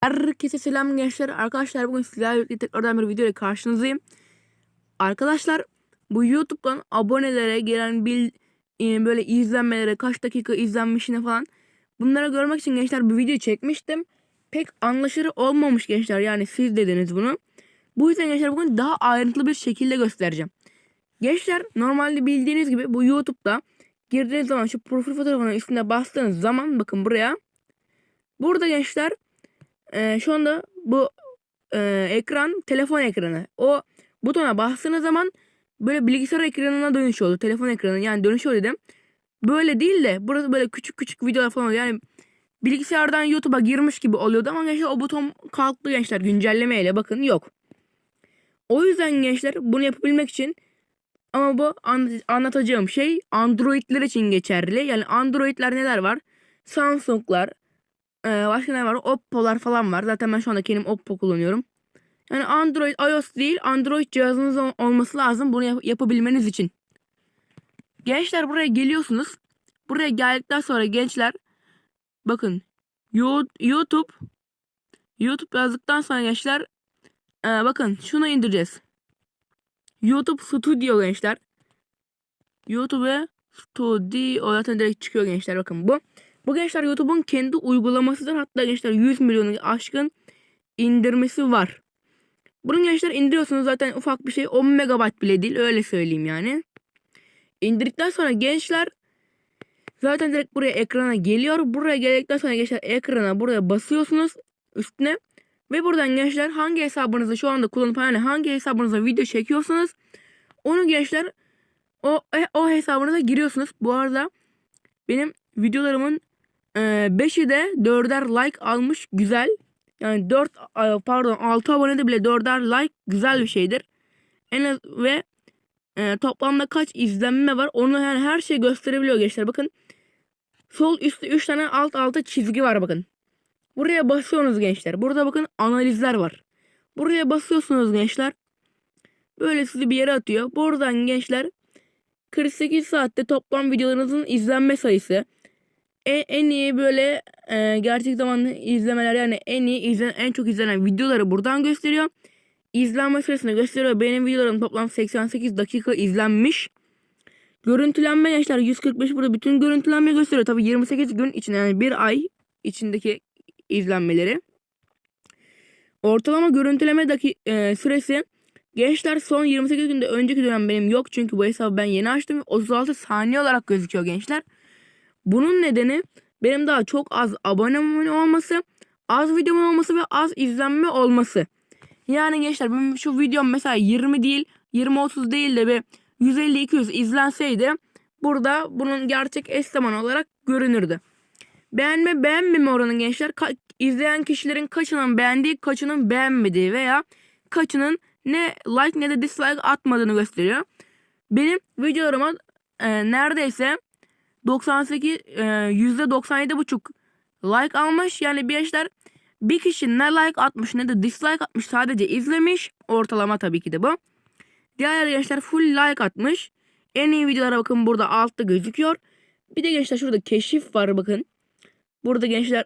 Herkese selam gençler. Arkadaşlar bugün sizlerle birlikte tekrardan bir video ile karşınızdayım. Arkadaşlar bu YouTube'dan abonelere gelen bil e, böyle izlenmelere kaç dakika izlenmişine falan bunları görmek için gençler bu videoyu çekmiştim. Pek anlaşılır olmamış gençler yani siz dediniz bunu. Bu yüzden gençler bugün daha ayrıntılı bir şekilde göstereceğim. Gençler normalde bildiğiniz gibi bu YouTube'da girdiğiniz zaman şu profil fotoğrafının üstüne bastığınız zaman bakın buraya. Burada gençler e, şu anda bu e, ekran telefon ekranı. O butona bastığınız zaman böyle bilgisayar ekranına dönüşüyordu. Telefon ekranı yani dönüşüyor dedim. Böyle değil de burası böyle küçük küçük videolar falan oluyor. Yani bilgisayardan YouTube'a girmiş gibi oluyordu ama gençler o buton kalktı gençler güncellemeyle bakın yok. O yüzden gençler bunu yapabilmek için ama bu an- anlatacağım şey Android'ler için geçerli. Yani Android'ler neler var? Samsung'lar, ee, başka ne var? Oppo'lar falan var. Zaten ben şu anda kendim Oppo kullanıyorum. Yani Android, iOS değil Android cihazınız ol- olması lazım bunu yap- yapabilmeniz için. Gençler buraya geliyorsunuz. Buraya geldikten sonra gençler bakın Yo- YouTube YouTube yazdıktan sonra gençler ee, bakın şunu indireceğiz. YouTube Studio gençler. YouTube Studio zaten direkt çıkıyor gençler bakın bu. Bu gençler YouTube'un kendi uygulamasıdır. Hatta gençler 100 milyonu aşkın indirmesi var. Bunu gençler indiriyorsunuz zaten ufak bir şey 10 megabayt bile değil öyle söyleyeyim yani. İndirdikten sonra gençler zaten direkt buraya ekrana geliyor. Buraya geldikten sonra gençler ekrana buraya basıyorsunuz üstüne. Ve buradan gençler hangi hesabınızı şu anda kullanıp yani hangi hesabınıza video çekiyorsanız onu gençler o, e, o hesabınıza giriyorsunuz. Bu arada benim videolarımın 5'i de 4'er like almış güzel. Yani 4 pardon 6 abonede bile 4'er like güzel bir şeydir. En az ve e, toplamda kaç izlenme var onu yani her şey gösterebiliyor gençler. Bakın sol üstte 3 tane alt alta çizgi var bakın. Buraya basıyorsunuz gençler. Burada bakın analizler var. Buraya basıyorsunuz gençler. Böyle sizi bir yere atıyor. Buradan gençler 48 saatte toplam videolarınızın izlenme sayısı. En, en iyi böyle e, gerçek zamanlı izlemeler yani en iyi izlen, en çok izlenen videoları buradan gösteriyor. İzlenme süresini gösteriyor. Benim videolarım toplam 88 dakika izlenmiş. Görüntülenme gençler 145 burada bütün görüntülenme gösteriyor. Tabi 28 gün için yani bir ay içindeki izlenmeleri. Ortalama görüntüleme daki, e, süresi gençler son 28 günde önceki dönem benim yok. Çünkü bu hesabı ben yeni açtım. 36 saniye olarak gözüküyor gençler. Bunun nedeni benim daha çok az abonem olması, az videom olması ve az izlenme olması. Yani gençler benim şu videom mesela 20 değil, 20-30 değil de bir 150-200 izlenseydi burada bunun gerçek eş zaman olarak görünürdü. Beğenme beğenmeme oranı gençler ka- izleyen kişilerin kaçının beğendiği, kaçının beğenmediği veya kaçının ne like ne de dislike atmadığını gösteriyor. Benim videolarıma e, neredeyse 98 e, %97 buçuk like almış. Yani bir işler bir kişi ne like atmış ne de dislike atmış sadece izlemiş. Ortalama tabii ki de bu. Diğer gençler full like atmış. En iyi videolara bakın burada altta gözüküyor. Bir de gençler şurada keşif var bakın. Burada gençler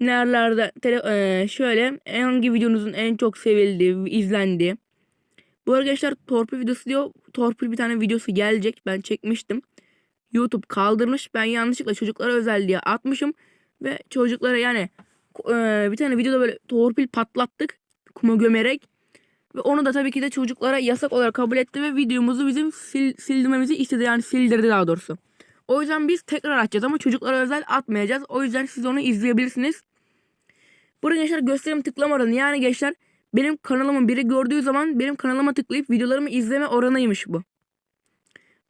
nerelerde tele, e, şöyle hangi videonuzun en çok sevildiği, izlendiği. Bu arada gençler torpil videosu diyor. Torpil bir tane videosu gelecek. Ben çekmiştim. YouTube kaldırmış. Ben yanlışlıkla çocuklara özel diye atmışım. Ve çocuklara yani e, bir tane videoda böyle torpil patlattık. Kuma gömerek. Ve onu da tabii ki de çocuklara yasak olarak kabul etti ve videomuzu bizim sil, sildirmemizi istedi. Yani sildirdi daha doğrusu. O yüzden biz tekrar atacağız ama çocuklara özel atmayacağız. O yüzden siz onu izleyebilirsiniz. Burada gençler gösterim tıklama. Yani gençler benim kanalımın biri gördüğü zaman benim kanalıma tıklayıp videolarımı izleme oranıymış bu.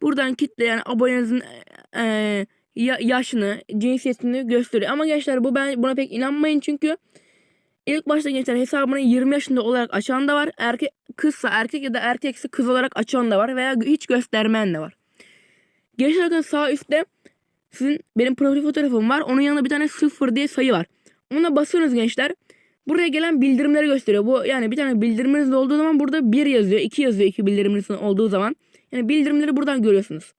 Buradan kitle yani abonenizin e, ya, yaşını, cinsiyetini gösteriyor. Ama gençler bu ben buna pek inanmayın çünkü ilk başta gençler hesabını 20 yaşında olarak açan da var. Erkek kızsa erkek ya da erkekse kız olarak açan da var veya hiç göstermeyen de var. Gençler bakın sağ üstte sizin benim profil fotoğrafım var. Onun yanında bir tane sıfır diye sayı var. Ona basıyorsunuz gençler. Buraya gelen bildirimleri gösteriyor. Bu yani bir tane bildiriminiz olduğu zaman burada bir yazıyor, iki yazıyor iki bildiriminiz olduğu zaman. Yani bildirimleri buradan görüyorsunuz.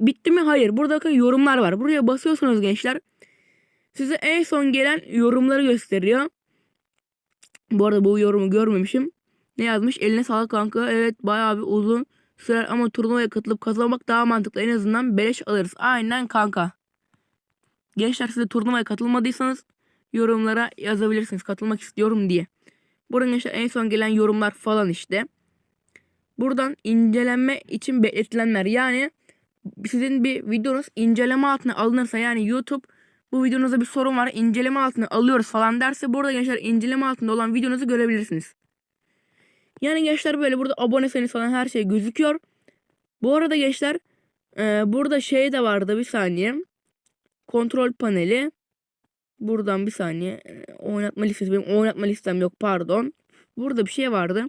Bitti mi? Hayır. Burada bakın yorumlar var. Buraya basıyorsunuz gençler. Size en son gelen yorumları gösteriyor. Bu arada bu yorumu görmemişim. Ne yazmış? Eline sağlık kanka. Evet bayağı bir uzun sürer ama turnuvaya katılıp kazanmak daha mantıklı. En azından beleş alırız. Aynen kanka. Gençler siz de turnuvaya katılmadıysanız yorumlara yazabilirsiniz. Katılmak istiyorum diye. Buradan gençler en son gelen yorumlar falan işte. Buradan incelenme için bekletilenler. Yani sizin bir videonuz inceleme altına alınırsa yani YouTube bu videonuzda bir sorun var inceleme altına alıyoruz falan derse burada gençler inceleme altında olan videonuzu görebilirsiniz. Yani gençler böyle burada abone sayınız falan her şey gözüküyor. Bu arada gençler e, burada şey de vardı bir saniye. Kontrol paneli. Buradan bir saniye. e, Oynatma listesi. Benim oynatma listem yok pardon. Burada bir şey vardı.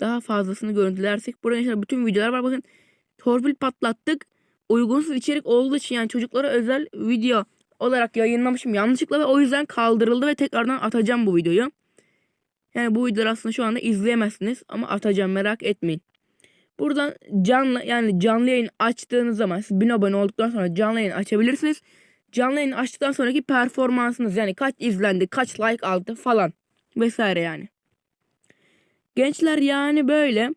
Daha fazlasını görüntülersek. Burada gençler bütün videolar var. Bakın torpil patlattık. Uygunsuz içerik olduğu için yani çocuklara özel video olarak yayınlamışım yanlışlıkla ve o yüzden kaldırıldı ve tekrardan atacağım bu videoyu. Yani bu videoları aslında şu anda izleyemezsiniz ama atacağım merak etmeyin. Buradan canlı yani canlı yayın açtığınız zaman siz 1000 abone olduktan sonra canlı yayın açabilirsiniz. Canlı yayın açtıktan sonraki performansınız yani kaç izlendi, kaç like aldı falan vesaire yani. Gençler yani böyle.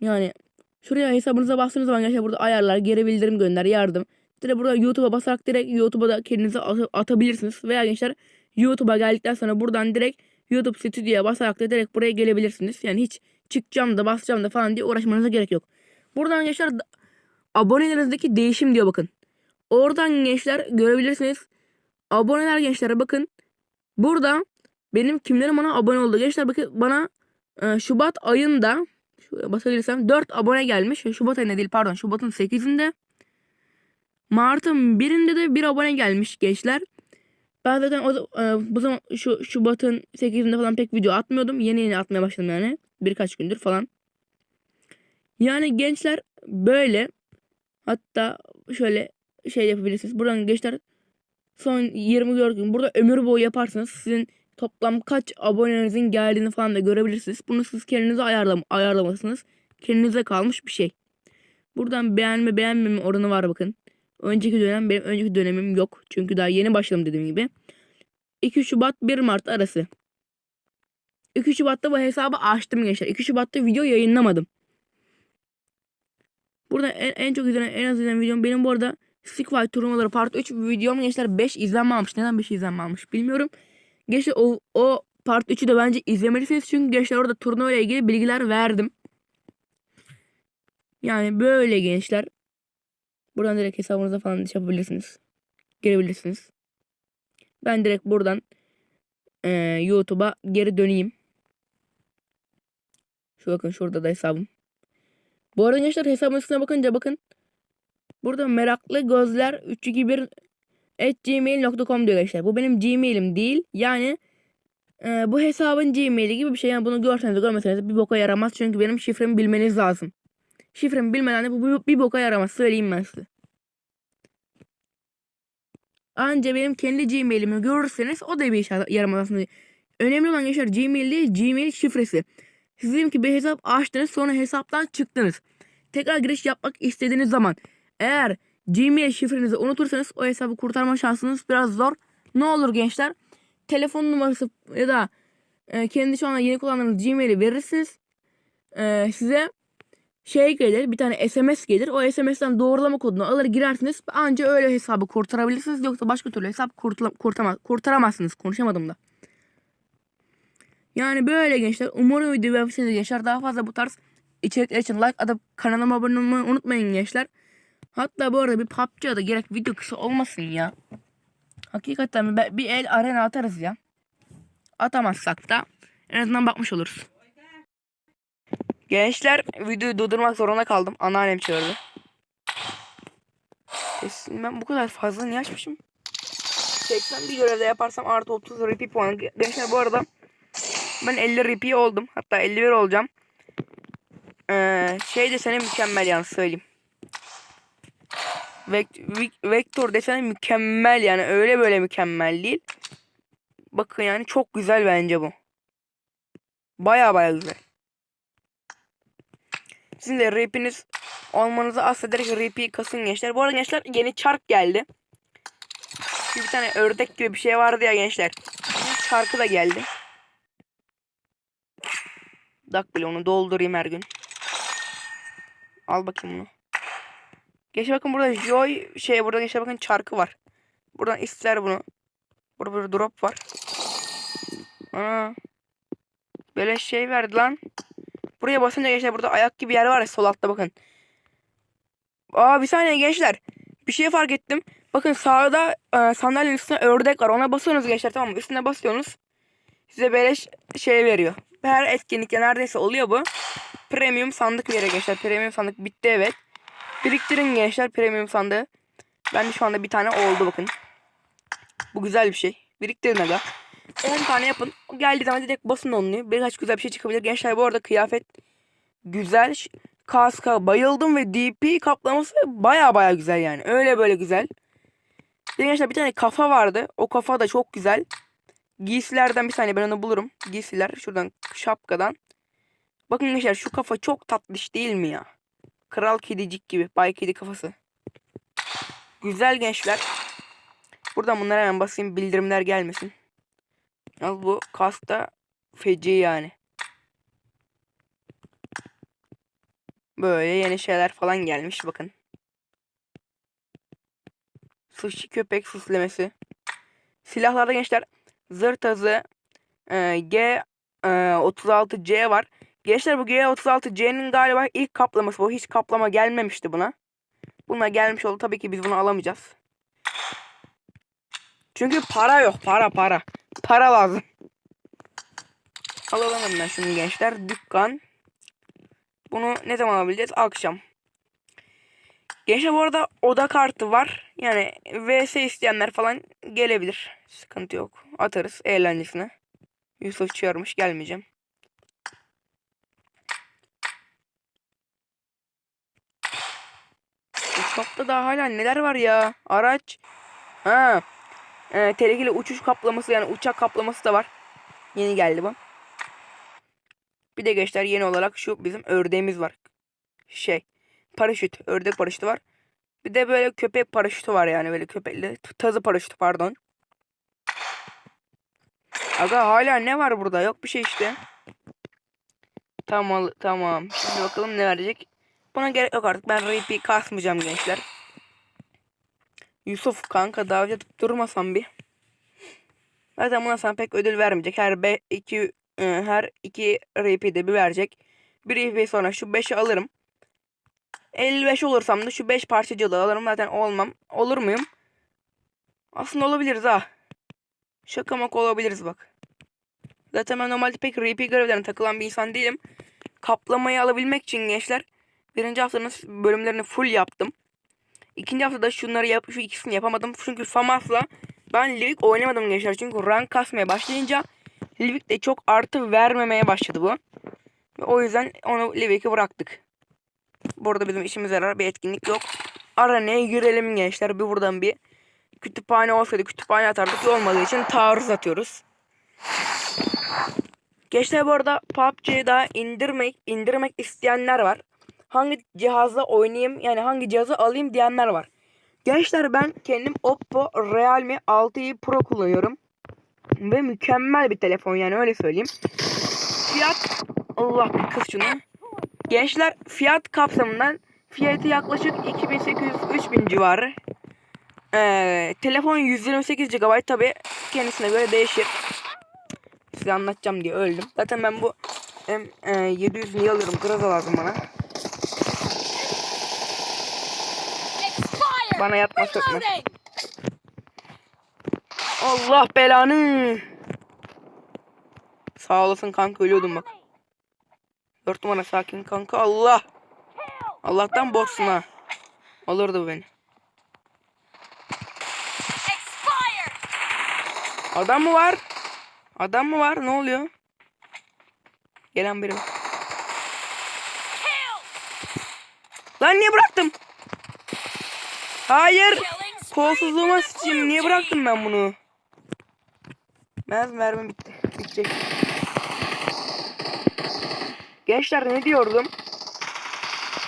Yani şuraya hesabınıza bastığınız zaman gençler burada ayarlar, geri bildirim gönder, yardım. Direkt burada YouTube'a basarak direkt YouTube'a da kendinizi at- atabilirsiniz. Veya gençler YouTube'a geldikten sonra buradan direkt YouTube Studio'ya basarak da direkt buraya gelebilirsiniz. Yani hiç çıkacağım da basacağım da falan diye uğraşmanıza gerek yok. Buradan gençler abonelerinizdeki değişim diyor bakın. Oradan gençler görebilirsiniz. Aboneler gençlere bakın. Burada benim kimlerim bana abone oldu. Gençler bakın bana e, Şubat ayında basabilirsem 4 abone gelmiş. Şubat ayında değil pardon Şubat'ın 8'inde. Mart'ın birinde de bir abone gelmiş gençler. Ben zaten o e, bu zaman şu Şubat'ın 8'inde falan pek video atmıyordum. Yeni yeni atmaya başladım yani. Birkaç gündür falan. Yani gençler böyle hatta şöyle şey yapabilirsiniz. Buradan gençler son 24 gün burada ömür boyu yaparsanız sizin toplam kaç abonenizin geldiğini falan da görebilirsiniz. Bunu siz kendinize ayarlam ayarlamasınız. Kendinize kalmış bir şey. Buradan beğenme beğenmeme oranı var bakın. Önceki dönem benim önceki dönemim yok. Çünkü daha yeni başladım dediğim gibi. 2 Şubat 1 Mart arası. 2 Şubat'ta bu hesabı açtım gençler. 2 Şubat'ta video yayınlamadım. Burada en, en çok izlenen en az izlenen videom benim bu arada Stickfight turnuvaları part 3 videom gençler 5 izlenme. Neden 5 izlenme bilmiyorum. Gençler o, o part 3'ü de bence izlemelisiniz. Çünkü gençler orada turnuva ile ilgili bilgiler verdim. Yani böyle gençler. Buradan direkt hesabınıza falan şey yapabilirsiniz. Girebilirsiniz. Ben direkt buradan eee, YouTube'a geri döneyim. Şu bakın şurada da hesabım. Bu arada gençler hesabın üstüne bakınca bakın. Burada meraklı gözler 321 at gmail.com diyor gençler. Bu benim gmailim değil. Yani e, bu hesabın gmaili gibi bir şey. Yani bunu görseniz de görmeseniz de bir boka yaramaz. Çünkü benim şifremi bilmeniz lazım. Şifremi bilmeden de bu bir, boka yaramaz. Söyleyeyim ben size. Anca benim kendi gmailimi görürseniz o da bir işe yaramaz aslında. Önemli olan gençler gmail değil gmail şifresi. Siz diyelim ki bir hesap açtınız sonra hesaptan çıktınız. Tekrar giriş yapmak istediğiniz zaman eğer Gmail şifrenizi unutursanız o hesabı kurtarma şansınız biraz zor. Ne olur gençler? Telefon numarası ya da e, kendi şu anda yeni kullandığınız Gmail'i verirsiniz. E, size şey gelir bir tane SMS gelir. O SMS'ten doğrulama kodunu alır girersiniz. Anca öyle hesabı kurtarabilirsiniz. Yoksa başka türlü hesap kurtula, kurtama, kurtaramazsınız. Konuşamadım da. Yani böyle gençler. Umarım video beğenmişsiniz gençler. Daha fazla bu tarz içerikler için like atıp kanalıma abone olmayı unutmayın gençler. Hatta bu arada bir PUBG'ye da gerek video kısa olmasın ya. Hakikaten bir- el arena atarız ya. Atamazsak da en azından bakmış oluruz. Gençler videoyu durdurmak zorunda kaldım. Anneannem çağırdı. Ben bu kadar fazla niye açmışım? 80 bir görevde yaparsam artı 30 repeat puanı. Gençler bu arada ben 50 repeat oldum. Hatta 51 olacağım. Ee, şey desene mükemmel yani söyleyeyim. Vektör desene mükemmel yani öyle böyle mükemmel değil. Bakın yani çok güzel bence bu. Baya baya güzel. Sizin de rapiniz olmanızı affederek rapi kasın gençler. Bu arada gençler yeni çark geldi. Bir tane ördek gibi bir şey vardı ya gençler. Çarkı da geldi. Dak bile onu doldurayım her gün. Al bakayım bunu. Geçe bakın burada Joy şey burada geçe bakın çarkı var. Buradan ister bunu. Burada bir drop var. Aa. Böyle şey verdi lan. Buraya basınca gençler burada ayak gibi yer var ya sol altta bakın. Aa bir saniye gençler. Bir şey fark ettim. Bakın sağda e, sandalyenin üstüne ördek var. Ona basıyorsunuz gençler tamam mı? Üstüne basıyorsunuz. Size beleş şey veriyor. Her etkinlikte neredeyse oluyor bu. Premium sandık veriyor gençler. Premium sandık bitti evet. Biriktirin gençler premium sandığı. Ben de şu anda bir tane oldu bakın. Bu güzel bir şey. Biriktirin aga. 10 tane yapın. Geldiği zaman direkt basın onluyu. Birkaç güzel bir şey çıkabilir. Gençler bu arada kıyafet güzel. Kaska bayıldım ve DP kaplaması baya baya güzel yani. Öyle böyle güzel. Bir gençler bir tane kafa vardı. O kafa da çok güzel. Giysilerden bir saniye ben onu bulurum. Giysiler şuradan şapkadan. Bakın gençler şu kafa çok tatlış değil mi ya? Kral kedicik gibi. Bay kedi kafası. Güzel gençler. Buradan bunlara hemen basayım bildirimler gelmesin. Al bu kasta feci yani. Böyle yeni şeyler falan gelmiş bakın. Sushi köpek süslemesi. Silahlarda gençler zırt hızı e, G e, 36C var. Gençler bu G36C'nin galiba ilk kaplaması bu. Hiç kaplama gelmemişti buna. Buna gelmiş oldu. Tabii ki biz bunu alamayacağız. Çünkü para yok. Para para. Para lazım. Alalım hemen şunu gençler. Dükkan. Bunu ne zaman alabileceğiz? Akşam. Gençler bu arada oda kartı var. Yani VS isteyenler falan gelebilir. Sıkıntı yok. Atarız eğlencesine. Yusuf çağırmış gelmeyeceğim. Shopta daha hala neler var ya? Araç. Ha. Ee, tehlikeli uçuş kaplaması yani uçak kaplaması da var. Yeni geldi bu. Bir de gençler yeni olarak şu bizim ördeğimiz var. Şey. Paraşüt. Ördek paraşütü var. Bir de böyle köpek paraşütü var yani böyle köpekli. Tazı paraşütü pardon. Aga hala ne var burada? Yok bir şey işte. Tamam tamam. Şimdi bakalım ne verecek. Buna gerek yok artık. Ben RP kasmayacağım gençler. Yusuf kanka davet edip durmasam bir. Zaten buna sana pek ödül vermeyecek. Her be iki e, her iki RP'de bir verecek. Bir RP sonra şu 5'i alırım. 55 olursam da şu 5 parçacılığı alırım. Zaten olmam. Olur muyum? Aslında olabiliriz ha. Şaka maka olabiliriz bak. Zaten ben normalde pek RP görevlerine takılan bir insan değilim. Kaplamayı alabilmek için gençler. Birinci haftanın bölümlerini full yaptım. İkinci haftada şunları yap, şu ikisini yapamadım. Çünkü FAMAS'la ben Livik oynamadım gençler. Çünkü rank kasmaya başlayınca Livik de çok artı vermemeye başladı bu. Ve o yüzden onu Livik'i bıraktık. Burada bizim işimize yarar bir etkinlik yok. Araneye girelim gençler. Bir buradan bir kütüphane olsaydı kütüphane atardık. Olmadığı için taarruz atıyoruz. Gençler bu arada PUBG'yi daha indirmek, indirmek isteyenler var. Hangi cihazla oynayayım yani hangi cihazı alayım diyenler var. Gençler ben kendim Oppo Realme 6i Pro kullanıyorum. Ve mükemmel bir telefon yani öyle söyleyeyim. Fiyat Allah bir kız şunu. Gençler fiyat kapsamından fiyatı yaklaşık 2800-3000 civarı. Ee, telefon 128 GB tabi kendisine göre değişir. Size anlatacağım diye öldüm. Zaten ben bu hem e, 700 niye alıyorum? Graza lazım bana. Expired. Bana yatma sökme. Allah belanı. Sağ olasın kanka ölüyordum bak. 4 numara sakin kanka Allah. Allah'tan botsun ha. Alırdı bu beni. Adam mı var? Adam mı var? Ne oluyor? Gelen biri var. Lan niye bıraktım? Hayır. Kolsuzluğuma sıçayım. Niye bıraktım ben bunu? Mermi mermi bitti. Bitecek. Gençler ne diyordum?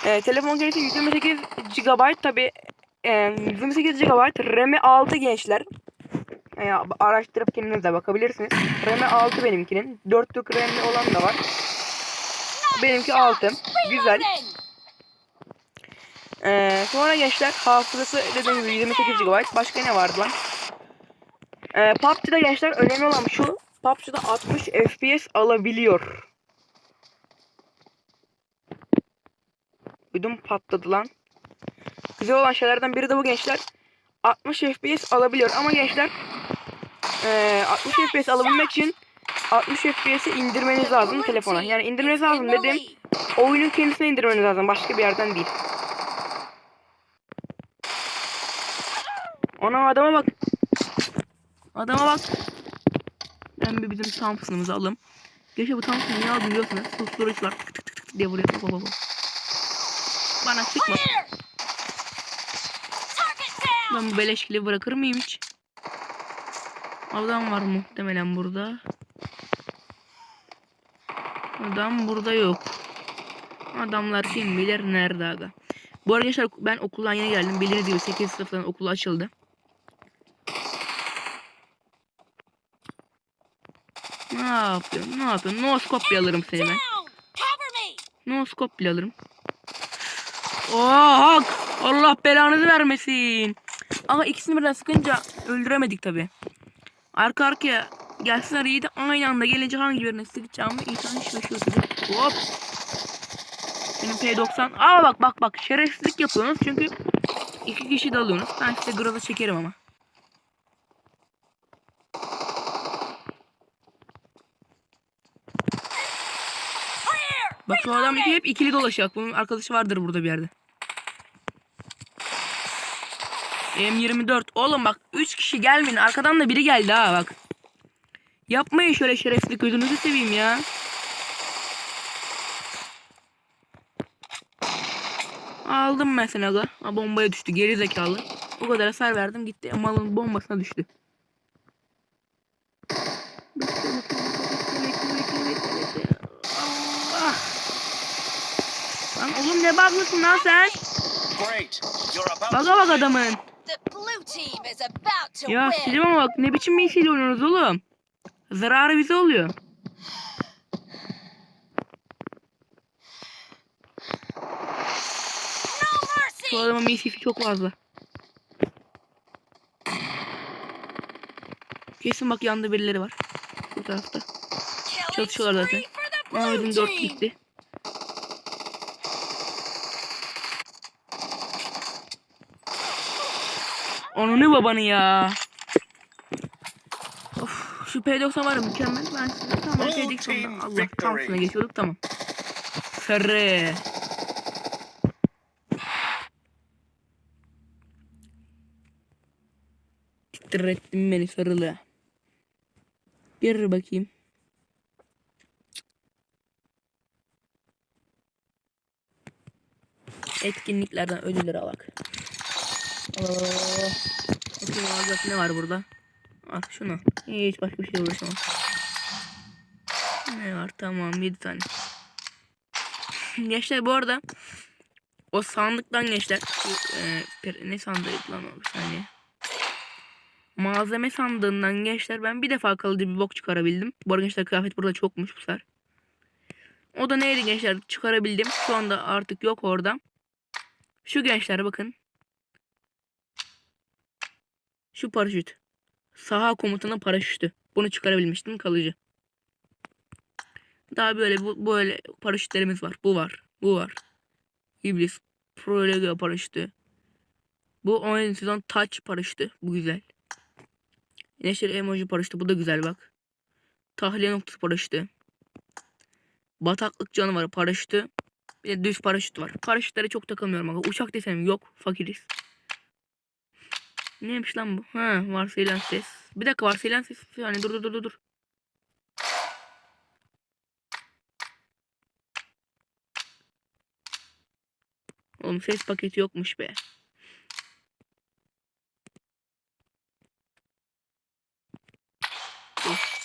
Ee, telefon gerisi 128 GB tabi. E, 128 GB RAM'i 6 gençler. Veya araştırıp kendiniz de bakabilirsiniz. RAM'i 6 benimkinin. 4'lük RAM'li olan da var. Benimki 6. Güzel. Ee, sonra gençler hafızası dediğim gibi 28 GB. Başka ne vardı lan? Ee, PUBG'de gençler önemli olan şu. PUBG'de 60 FPS alabiliyor. Ödüm patladı lan. Güzel olan şeylerden biri de bu gençler. 60 FPS alabiliyor ama gençler ee, 60 FPS alabilmek için 60 FPS'i indirmeniz lazım telefona. Yani indirmeniz lazım dedim. Oyunun kendisine indirmeniz lazım. Başka bir yerden değil. Ana adama bak. Adama bak. Ben bir bizim Thompson'ımızı alalım. Geçe bu Thompson'ı niye aldım biliyorsunuz. Susturucular tık tık tık tık diye vuruyor. Baba baba. Bana sıkma. Ben bu beleşkili bırakır mıyım hiç? Adam var muhtemelen burada. Adam burada yok. Adamlar kim bilir nerede aga. Bu arada gençler ben okuldan yeni geldim. Bildiğiniz gibi 8 sınıftan okul açıldı. Ne yapıyorsun? Ne yapıyorsun? No scope bile alırım seni ben. Down. Cover me. No scope bile alırım. Oh, hak! Allah belanızı vermesin. Ama ikisini birden sıkınca öldüremedik tabi. Arka arkaya gelsinler iyi de aynı anda gelince hangi birine sıkacağımı insan hiç meşhur Hop. Benim P90. Aa bak bak bak şerefsizlik yapıyorsunuz çünkü iki kişi dalıyorsunuz. Ben size groza çekerim ama. Bak şu adam hep ikili dolaşacak. Bunun arkadaşı vardır burada bir yerde. M24. Oğlum bak 3 kişi gelmeyin. Arkadan da biri geldi ha bak. Yapmayın şöyle şerefsizlik gözünüzü seveyim ya. Aldım mesela. Ha, bombaya düştü geri zekalı. O kadar hasar verdim gitti. Malın bombasına düştü. Oğlum ne bakmışsın lan sen? Baga bak adamın. Ya ama bak ne biçim bir işiyle oynuyorsunuz oğlum. Zararı bize oluyor. No mercy. Şu adamın misisi çok fazla. Kesin bak yanında birileri var. Bu tarafta. Killing Çatışıyorlar zaten. dört team. gitti. Ananı babanı ya. Of, şu P90 var ya mükemmel. Ben size tamam Blue şeydik team sonra. Allah. Thompson'a geçiyorduk tamam. Sarı. Titrettin beni sarılı. Gir bakayım. Etkinliklerden ödüller alak. Oo. Bakayım alacak ne var burada? Al şunu. Hiç başka bir şey uğraşamam. Ne var? Tamam 7 tane. Gençler bu arada o sandıktan gençler e, ne sandığıydı lan o saniye. Malzeme sandığından gençler ben bir defa kalıcı bir bok çıkarabildim. Bu arada gençler kıyafet burada çokmuş bu sefer. O da neydi gençler çıkarabildim. Şu anda artık yok orada. Şu gençler bakın. Şu paraşüt. Saha komutanı paraşütü. Bunu çıkarabilmiştim kalıcı. Daha böyle bu böyle paraşütlerimiz var. Bu var. Bu var. İblis. Prolego paraşütü. Bu oyun sezon touch paraşütü. Bu güzel. Neşir emoji paraşütü. Bu da güzel bak. Tahliye noktası paraşütü. Bataklık canavarı paraşütü. Bir de düz paraşüt var. Paraşütlere çok takılmıyorum uçak desem yok. Fakiriz. Neymiş lan bu? Ha, varsayılan ses. Bir dakika varsayılan ses. Yani dur dur dur dur. Oğlum ses paketi yokmuş be. Dur.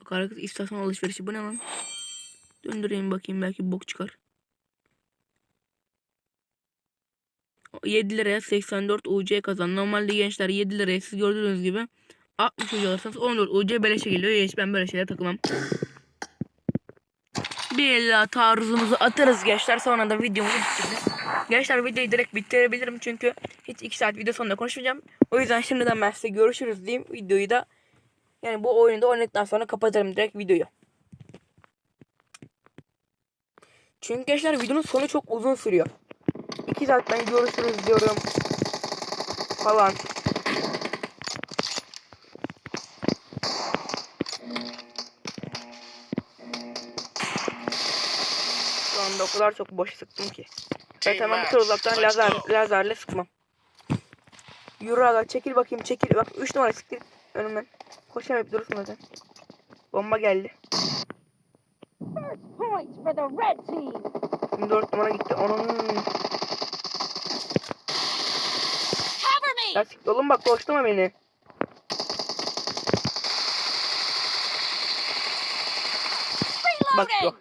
Akaryakıt istasyon alışverişi bu ne lan? Döndüreyim bakayım belki bok çıkar. 7 liraya 84 UC kazan. Normalde gençler 7 liraya siz gördüğünüz gibi 60 UC alırsanız 14 UC beleşe geliyor. Hiç ben böyle şeylere takılmam. Bir taarruzumuzu atarız gençler. Sonra da videomuzu bitiririz. Gençler videoyu direkt bitirebilirim çünkü hiç 2 saat video sonunda konuşmayacağım. O yüzden şimdiden ben size görüşürüz diyeyim. Videoyu da yani bu oyunu da oynadıktan sonra kapatırım direkt videoyu. Çünkü gençler videonun sonu çok uzun sürüyor. 2 saatten görüşürüz diyorum. Falan. Şu anda o kadar çok boş sıktım ki. Evet hemen bu kadar uzaktan lazer, lazerle sıkmam. Yürü aga çekil bakayım çekil. Bak 3 numara siktir önümden. Koşamayıp durursun zaten. Bomba geldi. Points for the red team. Şimdi 4 numara gitti. Onun Cover me. Ya siktir oğlum bak koşturma beni. Bak yok.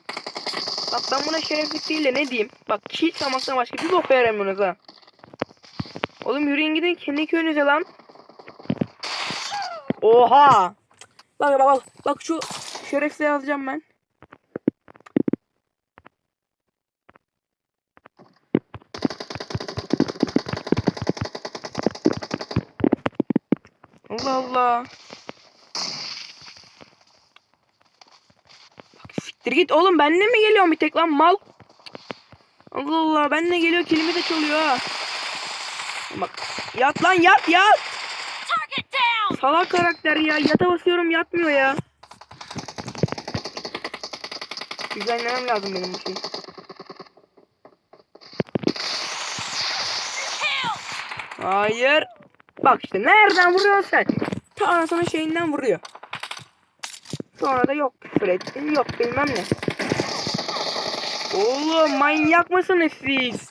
Bak ben buna şereflik değil de ne diyeyim. Bak hiç çalmaktan başka bir bok veremiyorsunuz ha. Oğlum yürüyün gidin kendi köyünüze lan. Oha. Bak bak bak. Bak şu şerefsize yazacağım ben. Allah Allah. Bak siktir git oğlum benle mi geliyor bir tek lan mal? Allah Allah benle geliyor kelime de çalıyor ha. Bak yat lan yat yat. Salak karakter ya yata basıyorum yatmıyor ya. Düzenlemem lazım benim bu şeyi. Hayır. Bak işte nereden vuruyorsun sen? Ta anasının şeyinden vuruyor. Sonra da yok küfür ettin yok bilmem ne. Oğlum manyak mısınız siz?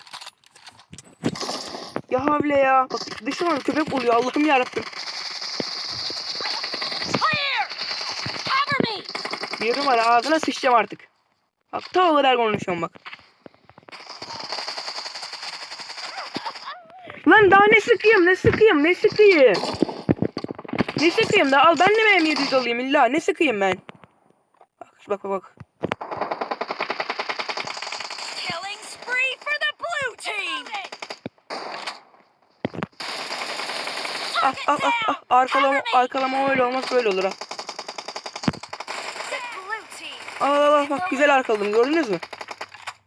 Ya havle ya. Bak dışarıdan köpek oluyor Allah'ım yarabbim. Clear. Cover me. Bir numara ağzına sıçacağım artık. Bak ta o kadar konuşuyorum bak. Lan daha ne sıkayım ne sıkayım ne sıkayım. Ne sıkayım da al ben de benim 700 alayım illa ne sıkayım ben. Bak bak bak team. Ah ah ah ah arkalama arkalama öyle olmaz böyle olur ha. Al al al bak güzel arkaladım gördünüz mü?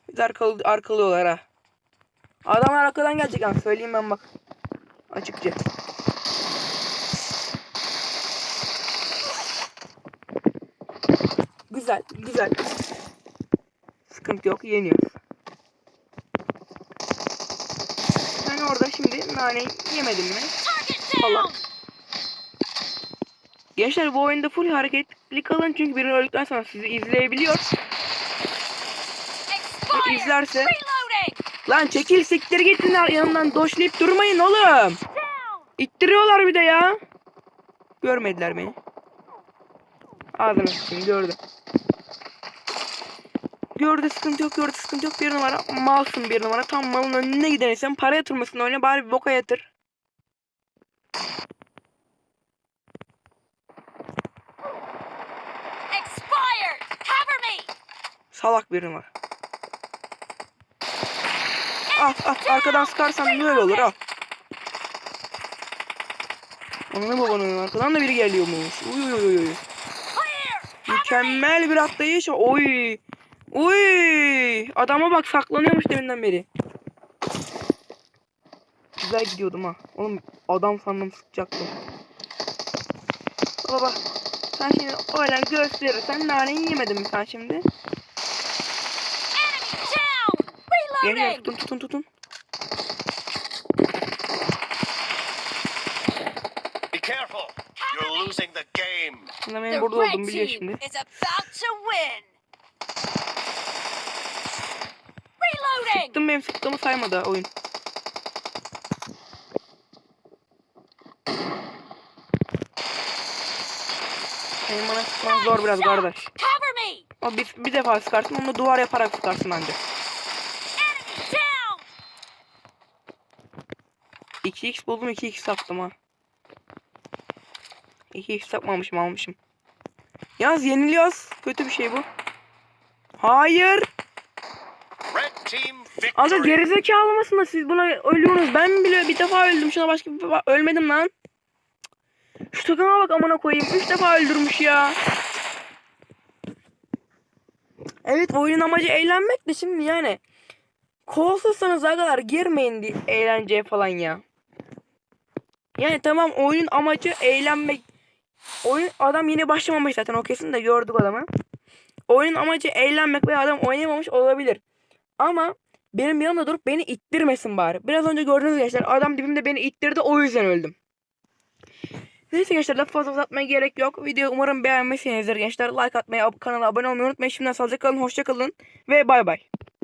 Güzel arkalı, arkalıyorlar ha. Adamlar arkadan gelecek ama söyleyeyim ben bak. Açıkça. Güzel güzel. Sıkıntı yok yeniyoruz. Sen orada şimdi nane yemedin mi? Down. Gençler bu oyunda full hareketli kalın çünkü biri öldükten sonra sizi izleyebiliyor. Expire. izlerse-. Lan çekil siktir gittin yanımdan doşlayıp durmayın oğlum. İttiriyorlar bir de ya. Görmediler beni. Ağzını sıkayım gördü. Gördü sıkıntı yok gördü sıkıntı yok bir numara malsın bir numara tam malın önüne gidersen para yatırmasın oyuna bari bir boka yatır. Expired. Cover me. Salak bir numara. Ah ah arkadan sıkarsan böyle olur al. Ananı babanın arkadan da biri geliyormuş. Uy uy uy uy. Mükemmel bir atlayış. Oy. Oy. Adama bak saklanıyormuş deminden beri. Güzel gidiyordum ha. Oğlum adam sandım sıkacaktım. Baba sen şimdi öyle gösterirsen naneyi yemedin mi sen şimdi? Geliyor tutun tutun tutun. Be careful. You're losing the game. Şimdi The benim burada red biliyor team şimdi. is about to win. Reloading. Sıktım benim sıktığımı saymadı oyun. Benim bana sıkman zor biraz kardeş. O bir, bir defa sıkarsın onu duvar yaparak sıkarsın anca. 2x buldum 2x sattım ha. 2x satmamışım almışım. Yalnız yeniliyoruz. Kötü bir şey bu. Hayır. Victory. gerizekalı mısınız siz buna ölüyorsunuz. Ben bile bir defa öldüm. Şuna başka bir defa ölmedim lan. Şu takıma bak amına koyayım. Üç defa öldürmüş ya. Evet oyunun amacı eğlenmek de şimdi yani. Kolsuzsanız kadar girmeyin diye eğlenceye falan ya. Yani tamam oyunun amacı eğlenmek. Oyun adam yeni başlamamış zaten o kesin de gördük adamı. Oyunun amacı eğlenmek ve adam oynamamış olabilir. Ama benim yanımda durup beni ittirmesin bari. Biraz önce gördüğünüz gençler adam dibimde beni ittirdi o yüzden öldüm. Neyse gençler daha fazla uzatmaya gerek yok. Videoyu umarım beğenmişsinizdir gençler. Like atmayı, kanala abone olmayı unutmayın. Şimdiden sağlıcakla kalın, hoşça kalın ve bay bay.